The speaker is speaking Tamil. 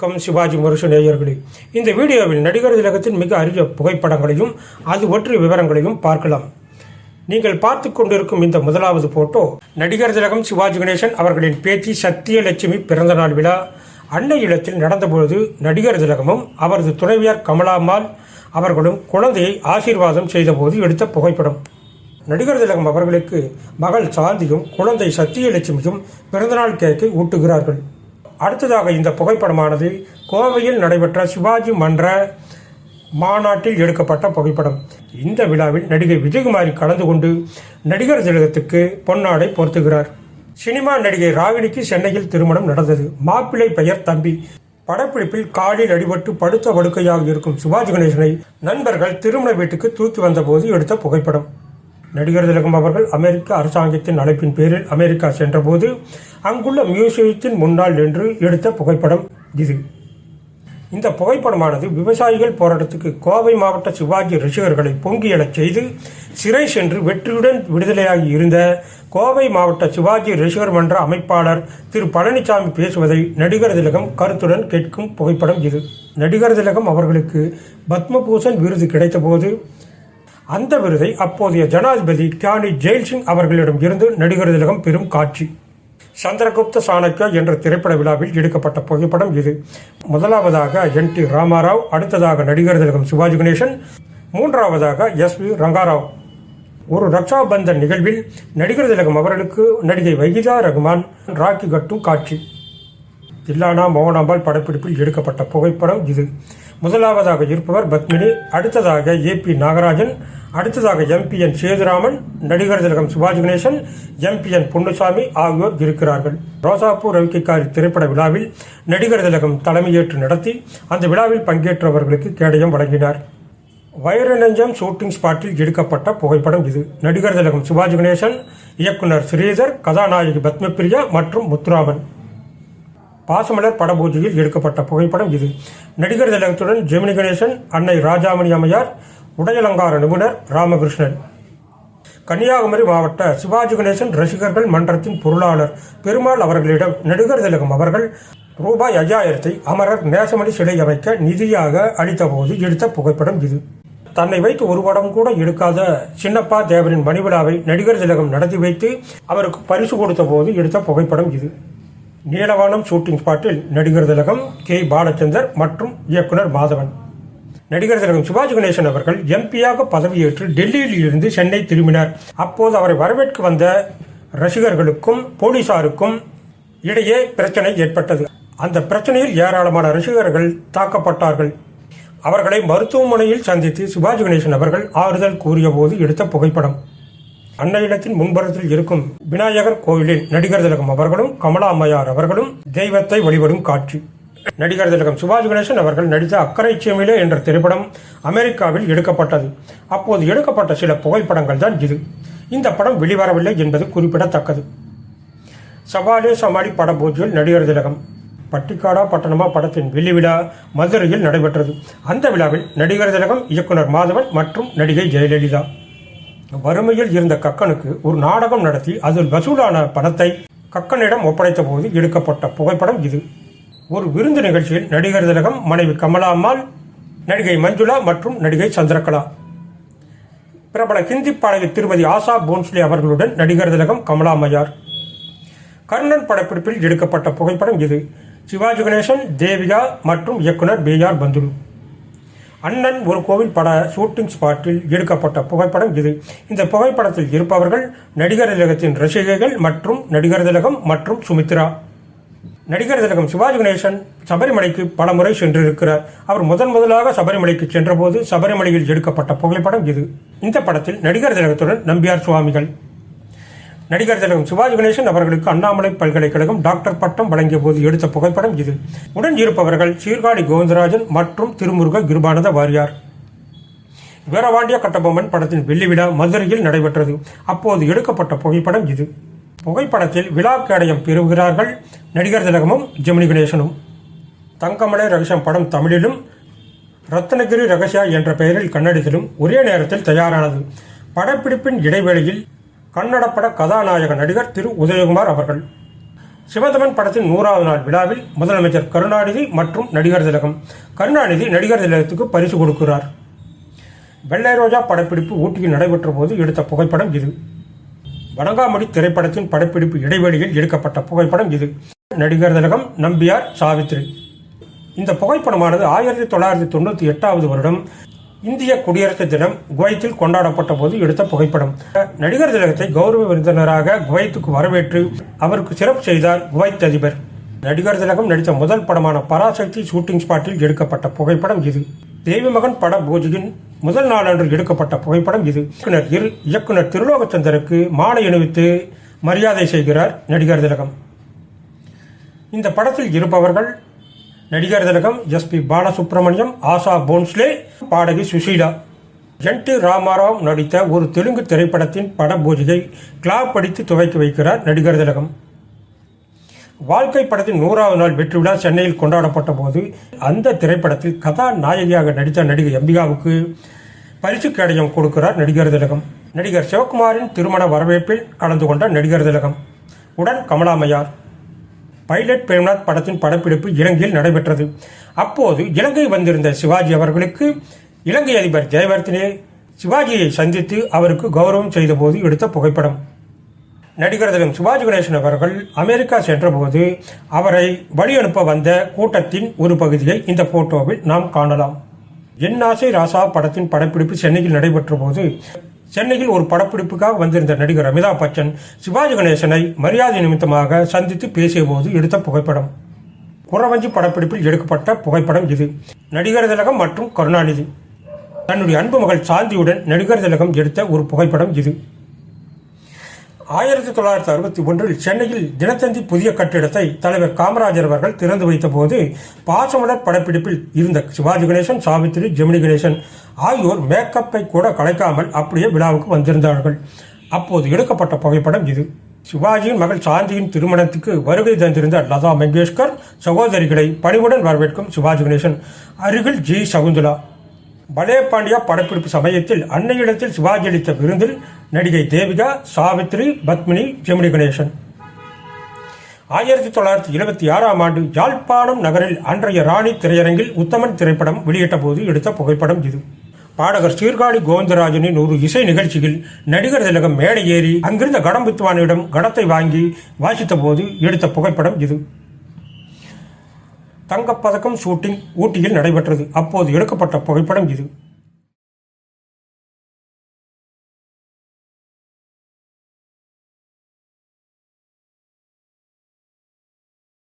வணக்கம் சிவாஜி முரசு நேயர்களே. இந்த வீடியோவில் நடிகர் திலகத்தின் மிக அரிய புகைப்படங்களையும் அது ஒற்றிய விவரங்களையும் பார்க்கலாம். நீங்கள் பார்த்து கொண்டிருக்கும் இந்த முதலாவது போட்டோ நடிகர் திலகம் சிவாஜி கணேசன் அவர்களின் பேத்தி சத்தியலட்சுமி பிறந்தநாள் விழா. அன்னை இல்லத்தில் நடந்தபொழுது நடிகர் திலகமும் அவரது துணைவியார் கமலாம்மாள் அவர்களும் குழந்தையை ஆசீர்வாதம் செய்தபோது எடுத்த புகைப்படம். நடிகர் திலகம் அவர்களுக்கு மகள் சாந்தியும் குழந்தை சத்தியலட்சுமியும் பிறந்தநாள் கேக்கை ஊட்டுகிறார்கள். அடுத்ததாக இந்த புகைப்படமானது கோவையில் நடைபெற்ற சிவாஜி மன்ற மாநாட்டில் எடுக்கப்பட்ட புகைப்படம். இந்த விழாவில் நடிகை விஜயகுமாரி கலந்து கொண்டு நடிகர் திலகத்துக்கு பொன்னாடை பொருத்துகிறார். சினிமா நடிகை ராகினிக்கு சென்னையில் திருமணம் நடந்தது. மாப்பிள்ளை பெயர் தம்பி. படப்பிடிப்பில் காலில் அடிபட்டு படுத்த படுக்கையாக இருக்கும் சிவாஜி கணேசனை நண்பர்கள் திருமண வீட்டுக்கு தூக்கி வந்தபோது எடுத்த புகைப்படம். நடிகர் திலகம் அவர்கள் அமெரிக்க அரசாங்கத்தின் அழைப்பின் பேரில் அமெரிக்கா சென்றபோது அங்குள்ள மியூசியத்தின் முன்னால் நின்று எடுத்த புகைப்படம் இது. இந்த புகைப்படமானது விவசாயிகள் போராட்டத்துக்கு கோவை மாவட்ட சிவாஜி ரசிகர்களை பொங்கியலச் செய்து சிறை சென்று வெற்றியுடன் விடுதலையாகி இருந்த கோவை மாவட்ட சிவாஜி ரசிகர் மன்ற அமைப்பாளர் திரு பழனிசாமி பேசுவதை நடிகர் திலகம் கருத்துடன் கேட்கும் புகைப்படம் இது. நடிகர் திலகம் அவர்களுக்கு பத்மபூஷன் விருது கிடைத்தபோது அந்த விருதை அப்போதைய ஜனாதிபதி கியானி ஜெயில்சிங் அவர்களிடம் இருந்து நடிகர் திலகம் பெறும் காட்சி. சந்திரகுப்த சாணக்கியா என்ற திரைப்பட விழாவில் எடுக்கப்பட்ட புகைப்படம் இது. முதலாவதாக என் டி ராமாராவ் அடுத்ததாக நடிகர் திலகம் சிவாஜி கணேசன் மூன்றாவதாக எஸ் வி ரங்காராவ். ஒரு ரக்ஷாபந்தன் நிகழ்வில் நடிகர் திலகம் அவர்களுக்கு நடிகை வைகிதா ரகுமான் ராக்கி கட்டும் காட்சி. தில்லானா மோகனாம்பாள் படப்பிடிப்பில் எடுக்கப்பட்ட புகைப்படம் இது. முதலாவதாக இருப்பவர் பத்மினி அடுத்ததாக ஏ பி நாகராஜன் அடுத்ததாக எம்பிஎன் சேதுராமன் நடிகர் திலகம் சிவாஜி கணேசன் எம்பிஎன் பொன்னுசாமி ஆகியோர் இருக்கிறார்கள். ரோசாப்பூர் ரவிக்கைக்காரி திரைப்பட விழாவில் நடிகர் திலகம் தலைமையேற்று நடத்தி அந்த விழாவில் பங்கேற்றவர்களுக்கு கேடயம் வழங்கினார். வைர நெஞ்சம் ஷூட்டிங் ஸ்பாட்டில் எடுக்கப்பட்ட புகைப்படம் இது. நடிகர் திலகம் சிவாஜி கணேசன் இயக்குனர் ஸ்ரீதர் கதாநாயகி பத்மபிரியா மற்றும் முத்துராமன். பாசமலர் படபூஜையில் எடுக்கப்பட்ட புகைப்படம் இது. நடிகர் திலகத்துடன் ஜெமினி கணேசன் அன்னை ராஜாமணி அம்மையார் உடையலங்கார நிபுணர் ராமகிருஷ்ணன். கன்னியாகுமரி மாவட்ட சிவாஜி கணேசன் ரசிகர்கள் மன்றத்தின் பொருளாளர். பெருமாள் அவர்களிடம் நடிகர் திலகம் அவர்கள் ரூபாய் ஐயாயிரத்தை அமரர் நேசமணி சிலை அமைக்க நிதியாக அளித்தபோது எடுத்த புகைப்படம் இது. தன்னை வைத்து ஒரு படம் கூட எடுக்காத சின்னப்பா தேவரின் மணிவிழாவை நடிகர் திலகம் நடத்தி வைத்து அவருக்கு பரிசு கொடுத்த போது எடுத்த புகைப்படம் இது. நீலவானம் ஷூட்டிங் ஸ்பாட்டில் நடிகர் திலகம் கே. பாலச்சந்தர் மற்றும் இயக்குனர் மாதவன். நடிகர் திலகம் சிவாஜி கணேசன் அவர்கள் எம்பியாக பதவியேற்று டெல்லியில் இருந்து சென்னை திரும்பினார். அப்போது அவரை வரவேற்க வந்த ரசிகர்களுக்கும் போலீசாருக்கும் இடையே பிரச்சனை ஏற்பட்டது. அந்த பிரச்சனையில் ஏராளமான ரசிகர்கள் தாக்கப்பட்டார்கள். அவர்களை மருத்துவமனையில் சந்தித்து சிவாஜி கணேசன் அவர்கள் ஆறுதல் கூறிய போது எடுத்த புகைப்படம். அன்னையிடத்தின் முன்புறத்தில் இருக்கும் விநாயகர் கோயிலில் நடிகர் திலகம் அவர்களும் கமலா அம்மையார் அவர்களும் தெய்வத்தை வழிபடும் காட்சி. நடிகர் திலகம் சிவாஜி கணேசன் அவர்கள் நடித்த அக்கறை சேமிலே என்ற திரைப்படம் அமெரிக்காவில் எடுக்கப்பட்டது. அப்போது எடுக்கப்பட்ட சில புகைப்படங்கள் தான் இது. இந்த படம் வெளிவரவில்லை என்பது குறிப்பிடத்தக்கது. சவாலே சமாளி பட பூஜையில் நடிகர் திலகம். பட்டிக்காடா பட்டணமா படத்தின் வெள்ளி விழா மதுரையில் நடைபெற்றது. அந்த விழாவில் நடிகர் திலகம் இயக்குனர் மாதவன் மற்றும் நடிகை ஜெயலலிதா. வறுமையில் இருந்த கக்கனுக்கு ஒரு நாடகம் நடத்தி அதில் வசூலான பணத்தை கக்கனிடம் ஒப்படைத்த போது எடுக்கப்பட்ட புகைப்படம் இது. ஒரு விருந்து நிகழ்ச்சியில் நடிகர் திலகம் மனைவி கமலா அம்மாள் நடிகை மஞ்சுளா மற்றும் நடிகை சந்திரகலா. பிரபல ஹிந்தி பாடகி திருமதி ஆசா போன்ஸ்லே அவர்களுடன் நடிகர் திலகம் கமலா அம்மையார். கர்ணன் படப்பிடிப்பில் எடுக்கப்பட்ட புகைப்படம் இது. சிவாஜி கணேசன் தேவிகா மற்றும் இயக்குனர் பி ஆர் பந்துலு. அண்ணன் ஒரு கோவில் பட ஷூட்டிங் ஸ்பாட்டில் எடுக்கப்பட்ட புகைப்படம் இது. இந்த புகைப்படத்தில் இருப்பவர்கள் நடிகர் திலகத்தின் ரசிகைகள் மற்றும் நடிகர் திலகம் மற்றும் சுமித்ரா. நடிகர் திலகம் சிவாஜி கணேசன் சபரிமலைக்கு பல முறை சென்றிருக்கிறார். அவர் முதன் முதலாக சபரிமலைக்கு சென்றபோது சபரிமலையில் எடுக்கப்பட்ட புகைப்படம் இது. இந்த படத்தில் நடிகர் திலகத்துடன் நம்பியார் சுவாமிகள். நடிகர் திலகம் சிவாஜி கணேசன் அவர்களுக்கு அண்ணாமலை பல்கலைக்கழகம் டாக்டர் பட்டம் வழங்கிய போது எடுத்த புகைப்படம் இது. உடன் இருப்பவர்கள் சீர்காழி கோவிந்தராஜன் மற்றும் திருமுருக கிருபானந்த வாரியார். வீரபாண்டிய கட்டபொம்மன் படத்தின் வெள்ளி விழா மதுரையில் நடைபெற்றது. அப்போது எடுக்கப்பட்ட புகைப்படம் இது. புகைப்படத்தில் விழா கேடயம் பெறுகிறார்கள் நடிகர் திலகமும் ஜெமினி கணேசனும். தங்கமலை ரகசியம் படம் தமிழிலும் ரத்னகிரி ரகசியா என்ற பெயரில் கன்னடத்திலும் ஒரே நேரத்தில் தயாரானது. படப்பிடிப்பின் இடைவேளையில் கன்னட பட கதாநாயக நடிகர் திரு. உதயகுமார் அவர்கள். சிவந்தமன் படத்தின் நூறாவது நாள் விழாவில் முதலமைச்சர் கருணாநிதி மற்றும் நடிகர் திலகம். கருணாநிதி நடிகர் திலகத்துக்கு பரிசு கொடுக்கிறார். வெள்ளை ரோஜா படப்பிடிப்பு ஊட்டியில் நடைபெற்ற போது எடுத்த புகைப்படம் இது. வணங்காமடி திரைப்படத்தின் படப்பிடிப்பு இடைவெளியில் எடுக்கப்பட்ட புகைப்படம் இது. நடிகர் திலகம் நம்பியார் சாவித்ரி. இந்த புகைப்படமானது ஆயிரத்தி தொள்ளாயிரத்தி தொண்ணூற்றி எட்டாவது வருடம் இந்திய குடியரசு தினம் குவைத்தில் கொண்டாடப்பட்ட போது எடுத்த புகைப்படம். நடிகர் திலகத்தை கௌரவ விருந்தினராக குவைத்துக்கு வரவேற்று அவருக்கு சிறப்பு செய்தார் குவைத் அதிபர். நடிகர் திலகம் நடித்த முதல் படமான பராசக்தி ஷூட்டிங் ஸ்பாட்டில் எடுக்கப்பட்ட புகைப்படம் இது. தேவி மகன் பட பூஜையின் முதல் நாளன்று எடுக்கப்பட்ட புகைப்படம் இது. இயக்குனர் இரு இயக்குனர் திருலோகச்சந்தருக்கு மாலை அணிவித்து மரியாதை செய்கிறார் நடிகர் திலகம். இந்த படத்தில் இருப்பவர்கள் நடிகர் திலகம் எஸ் பி பாலசுப்ரமணியம் ஆஷா போன்ஸ்லே பாடகி சுஷீலா. என் டி ராமாராவ் நடித்த ஒரு தெலுங்கு திரைப்படத்தின் பட பூஜையை கிளாப் அடித்து துவக்கி வைக்கிறார் நடிகர் திலகம். வாழ்க்கை படத்தின் நூறாவது நாள் வெற்றி விழா சென்னையில் கொண்டாடப்பட்ட போது அந்த திரைப்படத்தில் கதாநாயகியாக நடித்த நடிகை அம்பிகாவுக்கு பரிசு கடையம் கொடுக்கிறார் நடிகர் திலகம். நடிகர் சிவகுமாரின் திருமண வரவேற்பில் கலந்து கொண்ட நடிகர் திலகம். உடன் கமலாமையார் பைலட் பிரேம்நாத் படத்தின் படப்பிடிப்பு இலங்கையில் நடைபெற்றது. அப்போது இலங்கை வந்திருந்த சிவாஜி அவர்களுக்கு இலங்கை அதிபர் ஜெயவர்தனே சிவாஜியை சந்தித்து அவருக்கு கௌரவம் செய்தபோது எடுத்த புகைப்படம். நடிகர் திலகம் சிவாஜி கணேசன் அவர்கள் அமெரிக்கா சென்றபோது அவரை வழி அனுப்ப வந்த கூட்டத்தின் ஒரு பகுதியை இந்த போட்டோவில் நாம் காணலாம். என் ஆசை ராசா படத்தின் படப்பிடிப்பு சென்னையில் நடைபெற்ற போது சென்னையில் ஒரு படப்பிடிப்புக்காக வந்திருந்த நடிகர் அமிதாப் பச்சன் சிவாஜி கணேசனை மரியாதை நிமித்தமாக சந்தித்து பேசிய போது எடுத்த புகைப்படம். குறவஞ்சி படப்பிடிப்பில் எடுக்கப்பட்ட புகைப்படம் இது. நடிகர் திலகம் மற்றும் கருணாநிதி. தன்னுடைய அன்பு மகள் சாந்தியுடன் நடிகர் திலகம் எடுத்த ஒரு புகைப்படம் இது. ஆயிரத்தி தொள்ளாயிரத்தி அறுபத்தி ஒன்றில் சென்னையில் தினத்தந்தி புதிய கட்டிடத்தை தலைவர் காமராஜர் அவர்கள் திறந்து வைத்தபோது பாசமலர் படப்பிடிப்பில் இருந்த சிவாஜி கணேசன் சாவித்திரி ஜெமினி கணேசன் ஆகியோர் மேக்கப்பை கூட கலைக்காமல் அப்படியே விழாவுக்கு வந்திருந்தார்கள். அப்போது எடுக்கப்பட்ட புகைப்படம் இது. சிவாஜியின் மகள் சாந்தியின் திருமணத்துக்கு வருகை தந்திருந்த லதா மங்கேஷ்கர் சகோதரிகளை பணிவுடன் வரவேற்கும் சிவாஜி கணேசன். அருகில் ஜி சகுந்தலா. பலே பாண்டியா படப்பிடிப்பு சமயத்தில் அன்னையிடத்தில் சிவாஜி அளித்த விருந்தில் நடிகை தேவிகா சாவித்ரி பத்மினி ஜெமினி கணேசன். ஆயிரத்தி தொள்ளாயிரத்தி இருபத்தி ஆறாம் ஆண்டு யாழ்ப்பாணம் நகரில் அன்றைய ராணி திரையரங்கில் உத்தமன் திரைப்படம் வெளியிட்ட போது எடுத்த புகைப்படம் இது. பாடகர் சீர்காழி கோவிந்தராஜனின் ஒரு இசை நிகழ்ச்சியில் நடிகர் திலகம் மேடை ஏறி அங்கிருந்த கடம் வித்வானிடம் கடத்தை வாங்கி வாசித்த போது எடுத்த புகைப்படம் இது. தங்கப்பதக்கம் ஷூட்டிங் ஊட்டியில் நடைபெற்றது. அப்போது எடுக்கப்பட்ட புகைப்படம் இது.